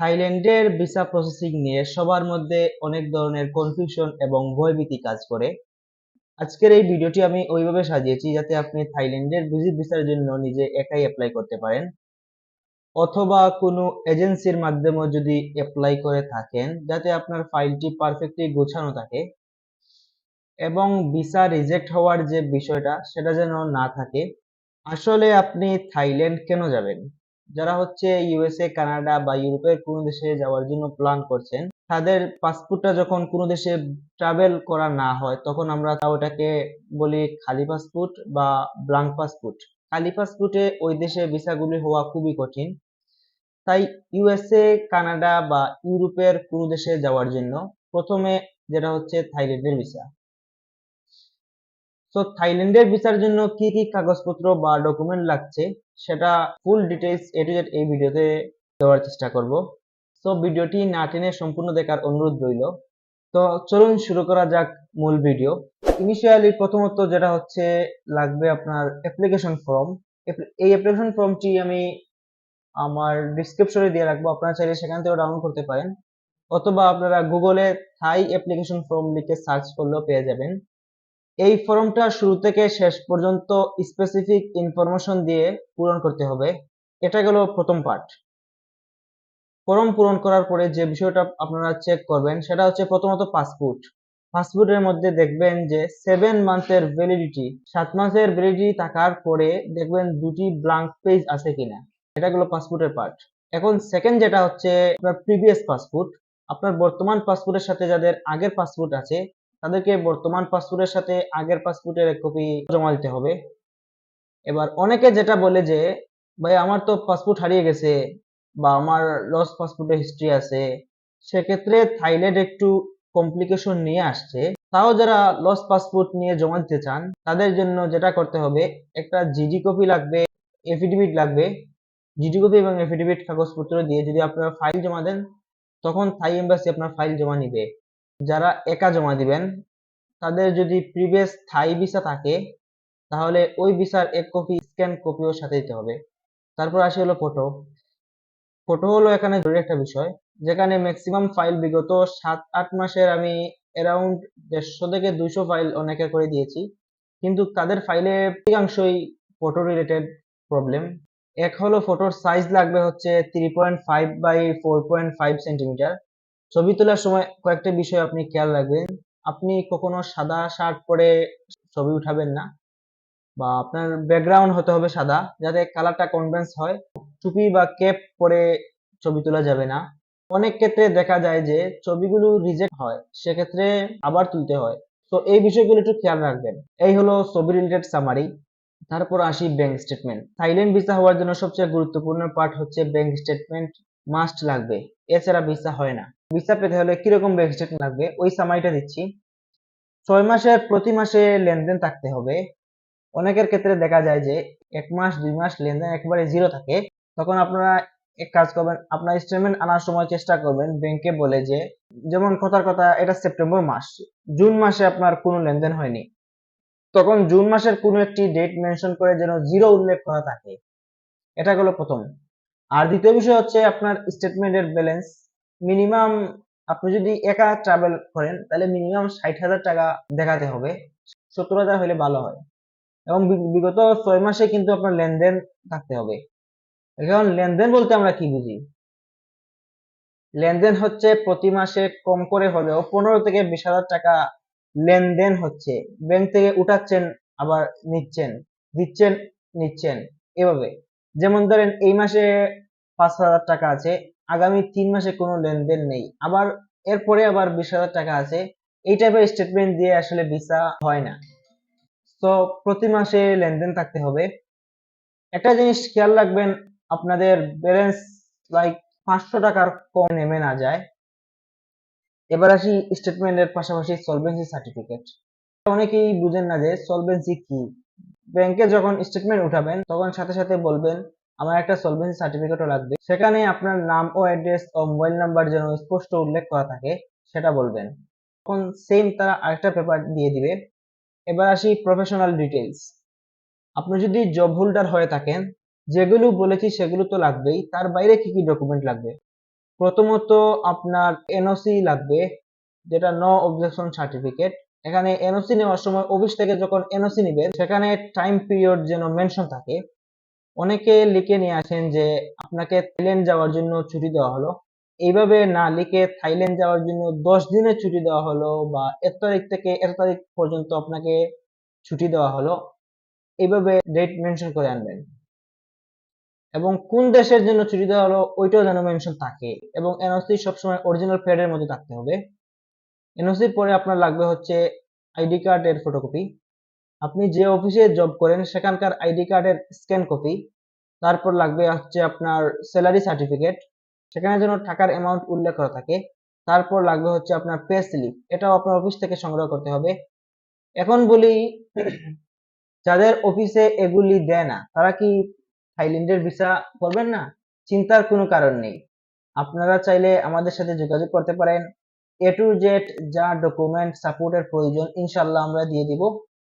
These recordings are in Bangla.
থাইল্যান্ডের ভিসা প্রসেসিং নিয়ে সবার মধ্যে অনেক ধরনের কনফিউশন এবং ভয়ভীতি কাজ করে। আজকের এই ভিডিওটি আমি ওইভাবে সাজিয়েছি যাতে আপনি থাইল্যান্ডের ভিজিট ভিসার জন্য নিজে একাই অ্যাপ্লাই করতে পারেন। অথবা কোনো এজেন্সির মাধ্যমে যদি অ্যাপ্লাই করে থাকেন, যাতে আপনার ফাইলটি পারফেক্টলি গোছানো থাকে এবং ভিসা রিজেক্ট হওয়ার যে বিষয়টা, সেটা যেন না থাকে। আসলে আপনি থাইল্যান্ড কেন যাবেন? যারা হচ্ছে ইউএসএ কানাডা বা ইউরোপের কোনো দেশে যাওয়ার জন্য প্ল্যান করছেন, তাদের পাসপোর্টটা যখন কোনো দেশে ট্রাভেল করা না হয়, তখন আমরা তা ওটাকে বলি খালি পাসপোর্ট বা ব্লাঙ্ক পাসপোর্ট খালি পাসপোর্টে ওই দেশে ভিসাগুলি হওয়া খুবই কঠিন। তাই ইউএসএ কানাডা বা ইউরোপের কোনো দেশে যাওয়ার জন্য প্রথমে যেটা হচ্ছে থাইল্যান্ডের ভিসা তো থাইল্যান্ডের ভিসার জন্য কি কি কাগজপত্র বা ডকুমেন্ট লাগছে, সেটা full details A to Z এই ভিডিওতে দেওয়ার চেষ্টা করব। সো ভিডিওটি না টেনে সম্পূর্ণ দেখার অনুরোধ রইল। তো, চলুন শুরু করা যাক মূল ভিডিও। ইনিশিয়ালি প্রথমত যেটা হচ্ছে, লাগবে আপনার অ্যাপ্লিকেশন ফর্ম এই অ্যাপ্লিকেশন ফর্মটি আমি আমার ডিসক্রিপশনে দিয়ে রাখব। আপনারা চাইলে সেখান থেকে ডাউনলোড করতে পারেন। অথবা আপনারা গুগলে থাই অ্যাপ্লিকেশন ফর্ম লিখে সার্চ করলেও পেয়ে যাবেন। এই ফর্মটা শুরু থেকে শেষ পর্যন্ত স্পেসিফিক ইনফরমেশন দিয়ে পূরণ করতে হবে। এটা গেল প্রথম পার্ট ফর্ম পূরণ করার পরে যে বিষয়টা আপনারা চেক করবেন, সেটা হচ্ছে প্রথমত পাসপোর্ট পাসপোর্টের মধ্যে দেখবেন যে সেভেন মান্থের ভ্যালিডিটি সাত মাসের ভ্যালিডিটি থাকার পরে দেখবেন দুটি ব্লাঙ্ক পেজ আছে কিনা। এটা গেল পাসপোর্টের পার্ট এখন সেকেন্ড যেটা হচ্ছে আপনার প্রিভিয়াস পাসপোর্ট আপনার বর্তমান পাসপোর্টের সাথে যাদের আগের পাসপোর্ট আছে তাদেরকে বর্তমান পাসপোর্টের সাথে আগের পাসপোর্টের এক কপি জমা দিতে হবে। এবার অনেকে যেটা বলে যে, ভাই, আমার তো পাসপোর্ট হারিয়ে গেছে বা আমার লস পাসপোর্টের হিস্ট্রি আছে। সেক্ষেত্রে থাইল্যান্ড একটু কমপ্লিকেশন নিয়ে আসছে। তাও যারা লস পাসপোর্ট নিয়ে জমা দিতে চান, তাদের জন্য যেটা করতে হবে, একটা জিডি কপি লাগবে এফিডেভিট লাগবে। জিডি কপি এবং এফিডেভিট কাগজপত্র দিয়ে যদি আপনারা ফাইল জমা দেন, তখন থাই এম্বাসি আপনার ফাইল জমা নিবে। যারা একা জমা দিবেন, তাদের যদি প্রিভিয়াস থাই ভিসা থাকে, তাহলে ওই ভিসার এক কপি স্ক্যান কপিও সাথে দিতে হবে। তারপর আসে হলো ফটো ফটো হলো এখানে জরুরি একটা বিষয়, যেখানে ম্যাক্সিমাম ফাইল বিগত সাত, আট মাসের আমি অ্যারাউন্ড দেড়শো থেকে দুইশো ফাইল অনেকের করে দিয়েছি। কিন্তু তাদের ফাইলে অধিকাংশই ফটো রিলেটেড প্রবলেম এক হলো ফটোর সাইজ লাগবে হচ্ছে three point five by four point five centimetre ছবি তোলার সময় কয়েকটা বিষয় আপনি খেয়াল রাখবেন। আপনি কখনো সাদা শার্ট পরে ছবি উঠাবেন না বা আপনার ব্যাকগ্রাউন্ড হতে হবে সাদা, যাতে কালারটা কনভেন্স হয়। টুপি বা ক্যাপ পরে ছবি তোলা যাবে না। অনেক ক্ষেত্রে দেখা যায় যে ছবিগুলো রিজেক্ট হয়, সেক্ষেত্রে আবার তুলতে হয়। তো এই বিষয়গুলো একটু খেয়াল রাখবেন। এই হলো ছবি রিলেটেড সামারি তারপর আসি ব্যাংক স্টেটমেন্ট থাইল্যান্ড ভিসা হওয়ার জন্য সবচেয়ে গুরুত্বপূর্ণ পার্ট হচ্ছে ব্যাংক স্টেটমেন্ট মাস্ট লাগবে। এছাড়া ভিসা হয় না। ভিসা পেতে হলে কীরকম স্টেটমেন্ট লাগবে? ওই সামারিটা দিচ্ছি। ছয় মাসের প্রতি মাসে লেনদেন থাকতে হবে। অনেকের ক্ষেত্রে দেখা যায় যে এক মাস, দুই মাস লেনদেন একেবারে জিরো থাকে। তখন আপনারা এক কাজ করবেন, আপনার স্টেটমেন্ট আনার সময় চেষ্টা করবেন ব্যাংকে বলে যে, যেমন কথার কথা, এটা সেপ্টেম্বর মাস। জুন মাসে আপনার কোনো লেনদেন হয়নি। তখন জুন মাসের কোনো একটি ডেট মেনশন করে যেন জিরো উল্লেখ করা থাকে। এটা হলো প্রথম। আর দ্বিতীয় বিষয় হচ্ছে আপনার স্টেটমেন্টের ব্যালেন্স মিনিমাম আপনি যদি একা ট্রাভেল করেন, তাহলে মিনিমাম ষাট হাজার টাকা দেখাতে হবে। সত্তর হাজার হলে ভালো হয়। এবং বিগত ছয় মাসে কিন্তু আপনার লেনদেন থাকতে হবে। এখন লেনদেন বলতে আমরা কি বুঝি? লেনদেন হচ্ছে প্রতি মাসে কম করে হলেও পনেরো থেকে বিশ হাজার টাকা লেনদেন হচ্ছে। ব্যাংক থেকে উঠাচ্ছেন, আবার নিচ্ছেন, দিচ্ছেন, নিচ্ছেন, এভাবে। যেমন ধরেন এই মাসে পাঁচ হাজার টাকা আছে আগামী তিন মাসে কোনো লেনদেন নেই। আবার এরপরে আবার বিশ হাজার টাকা আছে। এই টাইপের স্টেটমেন্ট দিয়ে আসলে ভিসা হয় না। তো প্রতি মাসে লেনদেন থাকতে হবে। একটা জিনিস খেয়াল রাখবেন, আপনাদের ব্যালেন্স লাইক পাঁচশো টাকার কম নেমে না যায়। এবার আসি স্টেটমেন্টের পাশাপাশি সলভেন্সি সার্টিফিকেট অনেকেই বুঝেন না যে সলভেন্সি কি। ব্যাংকে যখন স্টেটমেন্ট উঠাবেন, তখন সাথে সাথে বলবেন আমার একটা সলভেন্সি সার্টিফিকেটও লাগবে। সেখানে আপনার নাম ও অ্যাড্রেস ও মোবাইল নাম্বার যেন স্পষ্ট উল্লেখ করা থাকে, সেটা বলবেন। তখন সেম তারা আরেকটা পেপার দিয়ে দিবে। এবার আসি প্রফেশনাল ডিটেলস আপনি যদি জব হোল্ডার হয়ে থাকেন, যেগুলো বলেছি সেগুলো তো লাগবেই, তার বাইরে কি কি ডকুমেন্ট লাগবে? প্রথমত আপনার এনওসি লাগবে, যেটা নো অবজেকশন সার্টিফিকেট এখানে এনওসি নেওয়ার সময় অফিস থেকে যখন এনওসি নিবে সেখানে টাইম পিরিয়ড যেন মেনশন থাকে অনেকে লিখে নিয়ে আসেন যে আপনাকে থাইল্যান্ড যাওয়ার জন্য ছুটি দেওয়া হলো। এইভাবে না লিখে থাইল্যান্ড যাওয়ার জন্য দশ দিনের ছুটি দেওয়া হলো বা এত তারিখ থেকে এত তারিখ পর্যন্ত আপনাকে ছুটি দেওয়া হলো, এইভাবে ডেট মেনশন করে আনবেন। এবং কোন দেশের জন্য ছুটি দেওয়া হলো ওইটাও যেন মেনশন থাকে এবং এনওসি সবসময় অরিজিনাল প্যাডের মধ্যে থাকতে হবে। এনওসির পরে আপনার লাগবে হচ্ছে আইডি কার্ডের ফটোকপি আপনি যে অফিসে জব করেন, সেখানকার আইডি কার্ডের স্ক্যান কপি তারপর লাগবে হচ্ছে আপনার স্যালারি সার্টিফিকেট সেখানে যেন টাকার অ্যামাউন্ট উল্লেখ করা থাকে, তারপর লাগবে হচ্ছে আপনার পে স্লিপ এটাও আপনার অফিস থেকে সংগ্রহ করতে হবে। এখন বলি, যাদের অফিসে এগুলি দেয় না, তারা কি থাইল্যান্ডের ভিসা করবেন না? চিন্তার কোনো কারণ নেই। আপনারা চাইলে আমাদের সাথে যোগাযোগ করতে পারেন। এ টু জেড যা ডকুমেন্ট সাপোর্টের প্রয়োজন ইনশাল্লাহ আমরা দিয়ে দিব।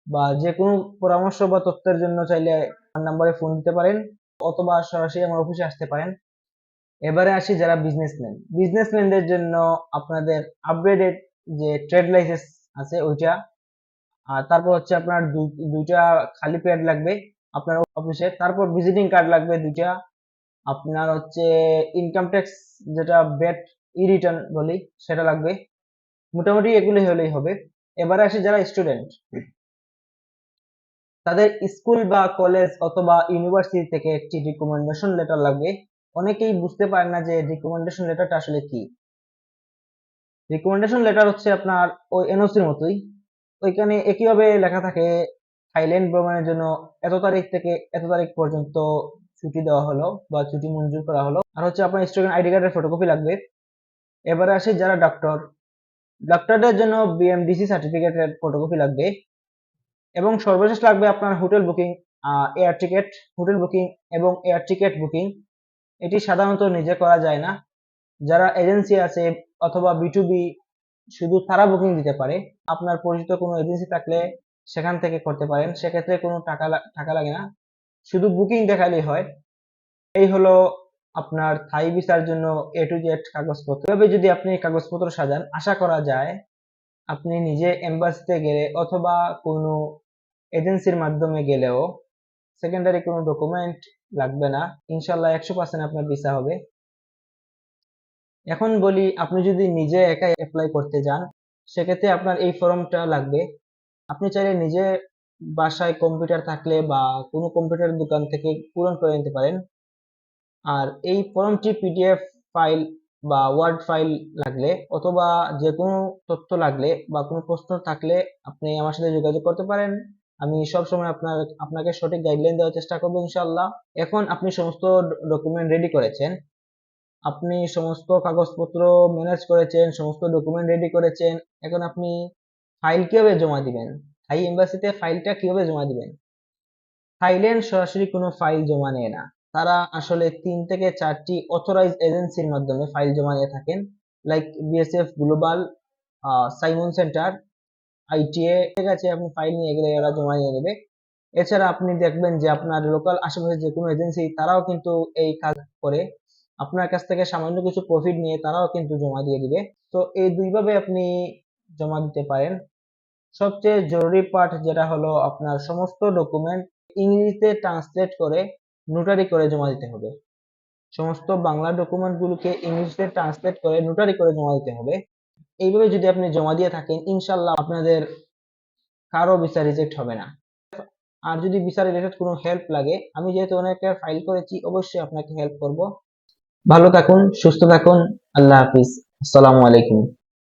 বা যে কোনো পরামর্শ বা তথ্যের জন্য চাইলে আমার নাম্বারে ফোন দিতে পারেন অথবা সরাসরি আমার অফিসে আসতে পারেন। এবারে আসি যারা বিজনেসম্যান বিজনেসম্যানদের জন্য আপনাদের আপগ্রেডেড যে ট্রেড লাইসেন্স আছে ওইটা, আর তারপর হচ্ছে আপনার দুইটা খালি প্যাড লাগবে আপনার অফিসে তারপর ভিজিটিং কার্ড লাগবে দুইটা, আপনার হচ্ছে ইনকাম ট্যাক্স যেটা ব্যাট ই রিটার্ন বলি, সেটা লাগবে। মোটামুটি এগুলি হলেই হবে। এবারে আসি যারা স্টুডেন্ট তাদের স্কুল বা কলেজ অথবা ইউনিভার্সিটি থেকে একটি রিকমেন্ডেশন লেটার লাগবে। অনেকেই বুঝতে পারেন না যে রিকমেন্ডেশন লেটারটা আসলে কি। রিকমেন্ডেশন লেটার হচ্ছে আপনার ওই এনওসির মতোই। ওইখানে একইভাবে লেখা থাকে, থাইল্যান্ড ভ্রমণের জন্য এত তারিখ থেকে এত তারিখ পর্যন্ত ছুটি দেওয়া হলো বা ছুটি মঞ্জুর করা হলো। আর হচ্ছে আপনার স্টুডেন্ট আইডি কার্ডের ফটোকপি লাগবে। এবারে আসি যারা ডক্টর ডক্টরদের জন্য বিএমডিসি সার্টিফিকেটের ফটোকপি লাগবে। এবং সর্বশেষ লাগবে আপনার hotel booking air ticket hotel booking এবং এয়ার টিকেট বুকিং। এটি সাধারণত নিজে করা যায় না। যারা এজেন্সি আছে অথবা বিটুবি শুধু তারা বুকিং দিতে পারে। আপনার পরিচিত কোনো এজেন্সি থাকলে সেখান থেকে করতে পারেন। সেক্ষেত্রে কোনো টাকা টাকা লাগে না। শুধু বুকিং দেখালেই হয়। এই হলো আপনার থাই ভিসার জন্য এ টু জেড কাগজপত্র। তবে যদি আপনি কাগজপত্র সাজান, আশা করা যায় আপনি নিজে এম্বাসিতে গেলে অথবা কোনো এজেন্সির মাধ্যমে গেলেও সেকেন্ডারি কোনো ডকুমেন্ট লাগবে না। ইনশাল্লাহ একশো পার্সেন্ট আপনার ভিসা হবে। এখন বলি, আপনি যদি নিজে একা অ্যাপ্লাই করতে যান, সেক্ষেত্রে আপনার এই ফর্মটা লাগবে। আপনি চাইলে নিজে বাসায় কম্পিউটার থাকলে বা কোনো কম্পিউটার দোকান থেকে পূরণ করে নিতে পারেন। আর এই ফর্মটি পিডিএফ ফাইল বা ওয়ার্ড ফাইল লাগলে অথবা যে কোনো তথ্য লাগলে বা কোনো প্রশ্ন থাকলে আপনি আমার সাথে যোগাযোগ করতে পারেন। আমি সব সময় আপনার, আপনাকে সঠিক গাইডলাইন দেওয়ার চেষ্টা করব ইনশাল্লাহ এখন আপনি সমস্ত ডকুমেন্ট রেডি করেছেন। আপনি সমস্ত কাগজপত্র ম্যানেজ করেছেন, সমস্ত ডকুমেন্ট রেডি করেছেন। এখন আপনি ফাইল কীভাবে জমা দিবেন? থাই এম্বাসিতে ফাইলটা কীভাবে জমা দিবেন? থাইল্যান্ড সরাসরি কোনো ফাইল জমা নেয় না। তারা আসলে তিন থেকে চারটি অথরাইজ এজেন্সির মাধ্যমে ফাইল জমা নিয়ে থাকেন। Like BSF global Simon centre ITA ঠিক আছে, আপনি ফাইল নিয়ে গেলে এরা জমা নিয়ে নেবে। এছাড়া আপনি দেখবেন যে আপনার লোকাল আশেপাশে যে কোনো এজেন্সি তারাও কিন্তু এই কাজ করে। আপনার কাছ থেকে সামান্য কিছু প্রফিট নিয়ে তারাও কিন্তু জমা দিয়ে দিবে। তো এই দুইভাবে আপনি জমা দিতে পারেন। সবচেয়ে জরুরি পার্ট যেটা হলো আপনার সমস্ত ডকুমেন্ট ইংরেজিতে ট্রান্সলেট করে নোটারি করে জমা দিতে হবে। সমস্ত বাংলা ডকুমেন্ট গুলোকে ইংলিশে ট্রান্সলেট করে নোটারি করে জমা দিতে হবে। এইভাবে যদি আপনি জমা দিয়ে থাকেন ইনশাল্লাহ আপনাদের কারও বিচার রিজেক্ট হবে না। আর যদি বিচার রিলেটেড কোনো হেল্প লাগে, আমি যেহেতু অনেকটা ফাইল করেছি, অবশ্যই আপনাকে হেল্প করব। ভালো থাকুন, সুস্থ থাকুন, আল্লাহ হাফিজ। আসসালামু আলাইকুম।